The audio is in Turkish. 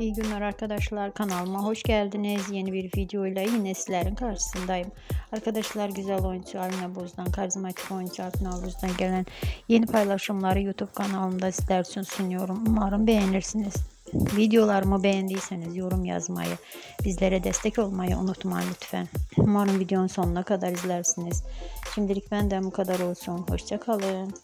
İyi günler arkadaşlar kanalıma hoş geldiniz. Yeni bir videoyla yine sizlerin karşısındayım. Arkadaşlar güzel oyuncu Alina Boz'dan, karizmatik oyuncu Akın Avuz'dan gelen yeni paylaşımları YouTube kanalımda sizler için sunuyorum. Umarım beğenirsiniz. Videolarımı beğendiyseniz yorum yazmayı, bizlere destek olmayı unutmayın lütfen. Umarım videonun sonuna kadar izlersiniz. Şimdilik benden bu kadar olsun. Hoşçakalın.